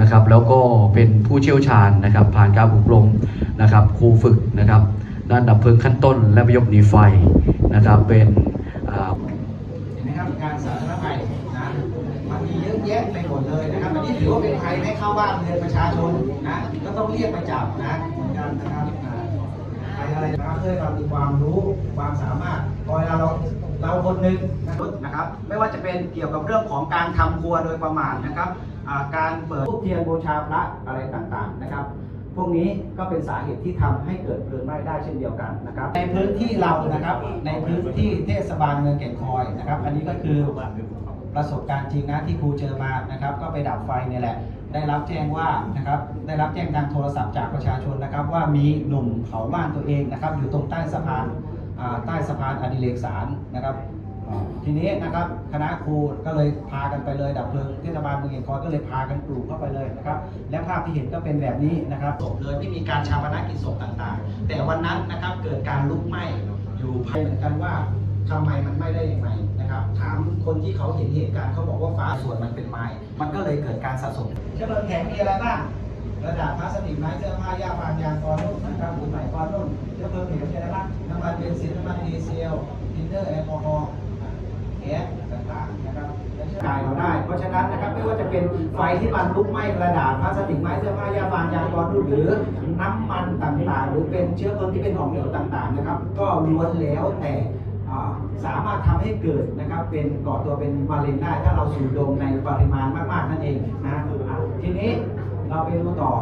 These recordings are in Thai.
นะครับแล้วก็เป็นผู้เชี่ยวชาญนะครับ ผ่านการอบรมนะครับครูฝึกนะครับด้านดับเพลิงขั้นต้น และประยกหนีไฟนะครับเป็นอ่าเห็นไหมครับการสาธารณภัยนะมันมีเยอะแยะไปหมดเลยนะครับอันนี้ถือว่าเป็นภัยไม่เข้าบ้านเรือนประชาชนนะก็ต้องเรียกมาจับนะเหมือนกันนะครับอ่าภัยอะไรนะครับเพื่อเรามีความรู้ความสามารถพอเวลาเราเราคนหนึ่งนะครับ ไม่ว่าจะเป็นเกี่ยวกับเรื่องของการทำครัวโดยประมาทนะครับ การเปิดทูปเทียนบูชาพระอะไรต่างๆนะครับ พวกนี้ก็เป็นสาเหตุที่ทำให้เกิดเพลิงไหม้ได้เช่นเดียวกันนะครับ ในพื้นที่เรานะครับ ในพื้นที่เทศบาลเมืองแก่งคอยนะครับ อันนี้ก็คือประสบการณ์จริงนะที่ครูเจอมานะครับ ก็ไปดับไฟเนี่ยแหละ ได้รับแจ้งว่านะครับได้รับแจ้งทางโทรศัพท์จากประชาชนนะครับ ว่ามีหนุ่มเผาบ้านตัวเองนะครับ อยู่ตรงใต้สะพาน ใต้สะพานอดิเรกสารนะครับทีนี้นะครับคณะครูก็เลยพากันไปเลยดับเพลิงเทศบาลเมืองเอกคอยก็เลยพากันกรูกเข้าไปเลยนะครับและภาพที่เห็นก็เป็นแบบนี้นะครับศพเลยไม่มีการชาปนกิจศพต่างๆ แต่วันนั้นนะครับเกิดการลุกไหม้อยู่ภายเหมือนกันว่าทำไมมันไหม้ได้อยังไงนะครับถามคนที่เขาเห็นเหตุการณ์เขาบอกว่าฟ้าส่วนมันเป็นไม้ มันก็เลยเกิดการสะสมเชื้อเพลิงแข็งมีอะไรบ้าง กระดาษพลาสติกไม้เสื้อผ้ายาฟางยางกอนุ่นนะครับปุ๋ยใหม่กอนุ่นเชื้อเพลิงเหลวมีอะไรบ้างน้ำมันเบนซินน้ำมันดีเซลทินเนอร์แอลกอฮอล์แก๊สต่างๆนะครับและเราเราได้ เพราะฉะนั้นนะครับไม่ว่าจะเป็นไฟที่มันลุกไหม้กระดาษพลาสติกไม้เสื้อผ้ายาฟางยางกรนุ่นหรือน้ำมันต่างๆ หรือเป็นเชื้อเพลิงที่เป็นของเหลวต่างๆนะครับก็ล้วนแล้วแต่สามารถทำให้เกิดนะครับเป็นก่อตัวเป็นมะเร็งได้ ถ้าเราสูดดมในปริมาณมากๆนั่นเองนะทีนี้ เราไปดูต่อ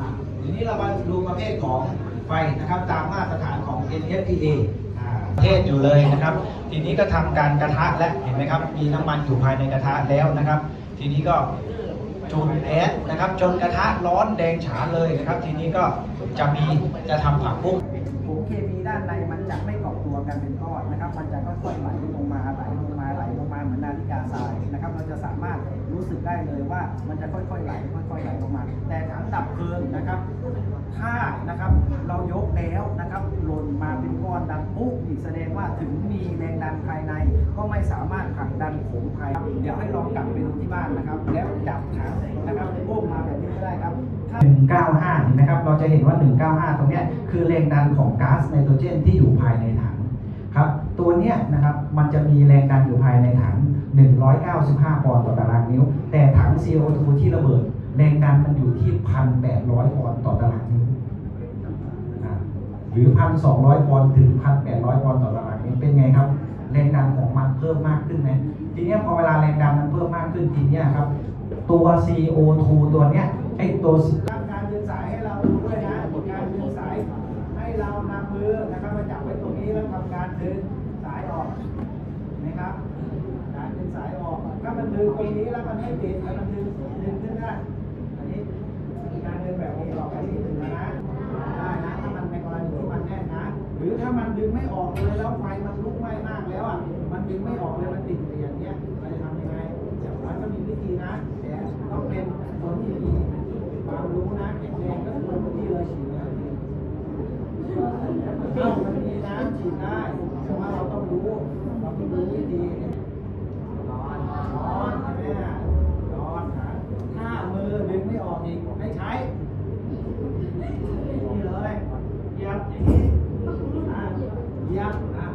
อะทีนี้เรามาดูประเภทของไฟนะครับตามมาตรฐานของ NFPA อ่าเทศอยู่เลยนะครับ ทีนี้ก็ทำการกระทะและเห็นไหมครับมีน้ำมันอยู่ภายในกระทะแล้วนะครับ ทีนี้ก็จุดแอสนะครับจนกระทะร้อนแดงฉานเลยนะครับ ทีนี้ก็จะมีจะทำผักบุ้งผงเคมีด้านในมันจะไม่เกาะตัวกันเป็นก้อนนะครับ มันจะค่อยๆไหลลงมาไหลลงมาไหลลงมาเหมือนนาฬิกาทรายนะครับ เราจะสามารถ รู้สึกได้เลยว่ามันจะค่อยๆไหลค่อยๆไหลลงมา แต่ถังดับเพลิงนะครับ ถ้านะครับเรายกแล้วนะครับหล่นมาเป็นก้อนดังปุ๊บอีกแสดงว่าถึงมีแรงดันภายใน ก็ไม่สามารถผลักดันผงภายเดี๋ยวให้ลองกลับไปดูที่บ้านนะครับ แล้วจับถังนะครับโป้งมาแบบนี้ก็ได้ครับ195เห็นไหมครับเราจะเห็นว่า 195 ตรงนี้คือแรงดันของก๊าซไนโตรเจนที่อยู่ภายในถังครับตัวเนี้ยนะครับมันจะมีแรงดันอยู่ภายในถัง 195 ปอนด์ต่อตารางนิ้ว แต่ถัง CO2 ที่ระเบิดแรงดันมันอยู่ที่ 1,800 ปอนด์ต่อตารางนิ้วหรือ 1,200 ปอนด์ถึง 1,800 ปอนด์ต่อตารางนิ้วเป็นไงครับ แรงดันของมันเพิ่มมากขึ้นไหมทีนี้พอเวลาแรงดันมันเพิ่มมากขึ้นทีนี้ครับ ตัว CO2 ตัวเนี้ยไอตัวการดึงสายให้เราดูด้วยนะการดึงสายให้เรานำมือนะครับมาจับไว้ตรงนี้แล้วทำการดึงสายออกนะครับ การดึงสายออกถ้ามันดึงตรงนี้แล้วมันไม่ติดแล้วมันดึงดึงขึ้นได้อันนี้การดึงแบบนี้ออกไปที่ดึงนะได้นะถ้ามันในกรณีที่มันแน่นนะหรือถ้ามันดึงไม่ออกเลยแล้วไฟมันลุกไหม้มากแล้วอะมันดึงไม่ออกเลยมันติดอยู่อย่างเงี้ยเราจะทำยังไงมันก็มีวิธีนะแต่ต้องเป็นคนที่มีความรู้นะแข็งแรงก็คือคนที่เลยฉีดนะเอ้ามันมีน้ำฉีดได้แต่ว่าเราต้องรู้ เราต้องรู้วิธีนอนนอนใช่ไหมอะนอนนะถ้ามือดึงไม่ออกอีกให้ใช้นี่เลยเหยียบอย่างนี้อะเหยียบนะ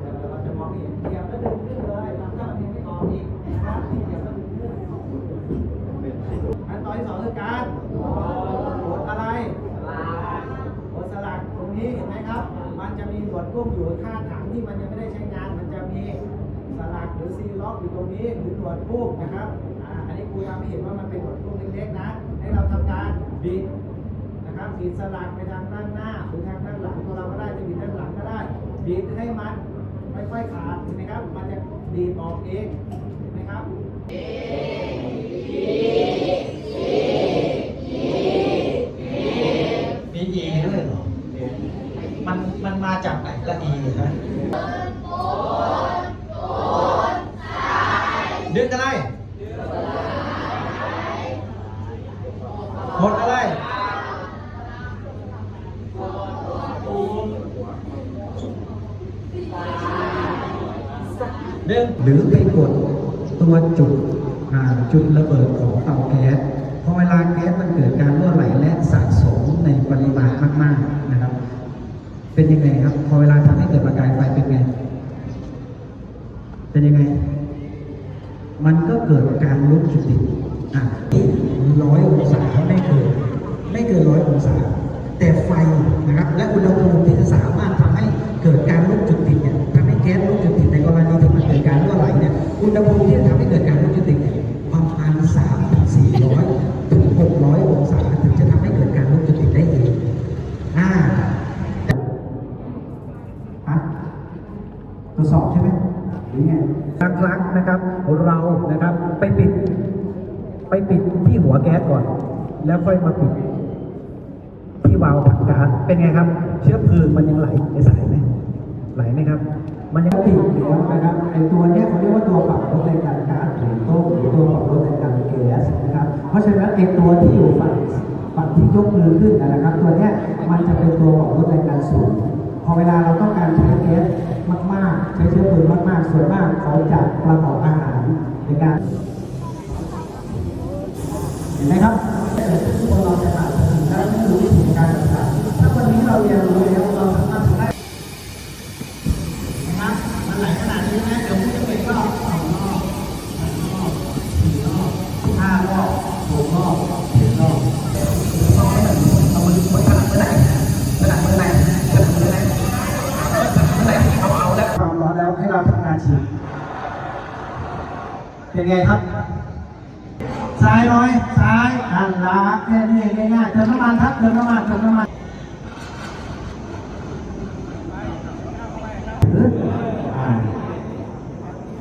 เดี๋ยวเราจะมองไม่เห็นเหยียบแล้วดึงขึ้นเลยถ้ามันดึงไม่ออกอีกนะครับที่เหยียบแล้วดึงขึ้นขั้นตอนที่สองคือการกดอะไร บนสลักตรงนี้เห็นไหมครับ มัน จะมีหนวกุ้งอยู่ข้างถังที่มันยังไม่ได้ใช้งาน มันจะมีสลักหรือซีล็อกอยู่ตรงนี้หรือหนวดกุ้งนะครับอันนี้ครูทำให้เห็นว่ามันเป็นหนวดกุ้งเล็กๆนะ ให้เราทำการบิดนะครับบิดสลักไปทางด้านหน้าหรือทางด้านหลังของเราก็ได้จะบิดด้านหลังก็ได้บิดให้มันค่อยๆขาดเห็นไหมครับ มันจะดีดออกเองเห็นไหมครับ จากไหนะดึงอะไรหมดอะไรดึงหรือไปกดตัวจุดจุดระเบิดของเตาแก๊สพอเวลาแก๊สมันเกิดการรั่วไหลและสะสมในปริมาณมากๆนะครับ เป็นยังไงครับ พอเวลาทำให้เกิดประกายไฟเป็นไง เป็นยังไง มันก็เกิดการลุกจุดติดอะร้อยองศาไม่เกินไม่เกินร้อยองศา ไปปิดที่หัวแก๊สก่อน แล้วค่อยมาปิด ที่วาล์วถังก๊าซเป็นไงครับ เชื้อเพลิงมันยังไหลในสายไหมไหลไหมครับ มันยังติดอยู่นะครับไอตัวเนี้ยเขาเรียกว่าตัวปรับลดแรงดันก๊าซหรือตัวหรือตัวปรับลดแรงดันแก๊สนะครับ เพราะฉะนั้นไอตัวที่อยู่ฝั่งฝั่งที่ยกมือขึ้นนะครับ ตัวเนี้ยมันจะเป็นตัวปรับลดแรงดันสูงพอเวลาเราต้องการใช้แก๊สมากๆ ใช้เชื้อเพลิงมากๆส่วนมากเขาจะประกอบอาหารในการ ห็นไหมครับทุกคนเราจะผ่านถึงแล้วนี่คือวิธีการศึกษาถ้าวันนี้เราเรียนรู้แล้วเราสามารถทำได้นะครับมันไหลขนาดนี้นะเดี๋ยวผมจะเป็นรอบสองรอบสามรอบสี่รอบห้ารอบหกรอบเจ็ดรอบต้องให้มันเอามือไว้ขนาดเมื่อไหร่ขนาดเมื่อไหร่ขนาดเมื่อไหร่เมื่อไหร่เอาเอาแล้วความร้อนแล้วให้เราทำงานฉีดเป็นไงครับซ้ายน้อย ซ้ายอันละแค่นี้ง่ายๆเติมน้ำมันครับเติมน้ำมันเติมน้ำมันอ่า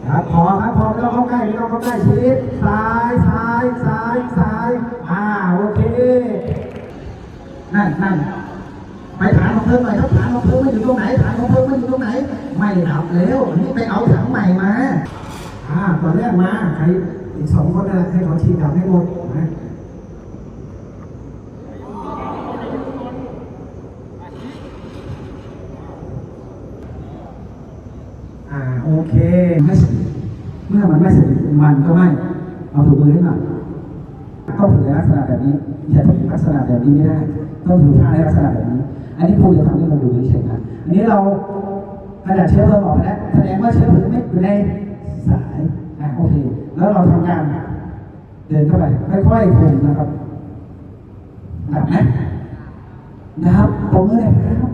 ครับพอครับพอไม่ต้องเข้า ใกล้ไม่ต้องเข้าใกล้ชิดซ้ายซ้ายซ้ายซ้ายอ่าโอเค นั่นนั่นไปฐานของเพิ่มหน่อยครับฐานของเพิ่มันอยู่ตรงไหนฐานของเพลิงมันอยู่ตรงไหน ไม่ดับแล้วนี่ไปเอาถังใหม่มาอ่าตอนแรกมาใครอีกสองคนนะให้เขาฉีดดับให้หมดนะอ่าโอเคไม่สนิทเมื่อมัน มันก็ไม่เอาถูกมือให้หน่อยต้องถือในลักษณะแบบนี้อย่าถือลักษณะแบบนี้ไม่ได้ต้องถือท่าในลักษณะแบบนี้ อันนี้ครูจะทำให้เราดูเฉยๆนะอันนี้เราขนาดเชื้อเพลิงออกไปแล้วแสดงว่าเชื้อเพลิงไม่อยู่ในสายอะโอเค แล้วเราทำงานเดินเข้าไปค่อยๆคุมนะครับดับไหมนะครับตรงนี้เลยครับ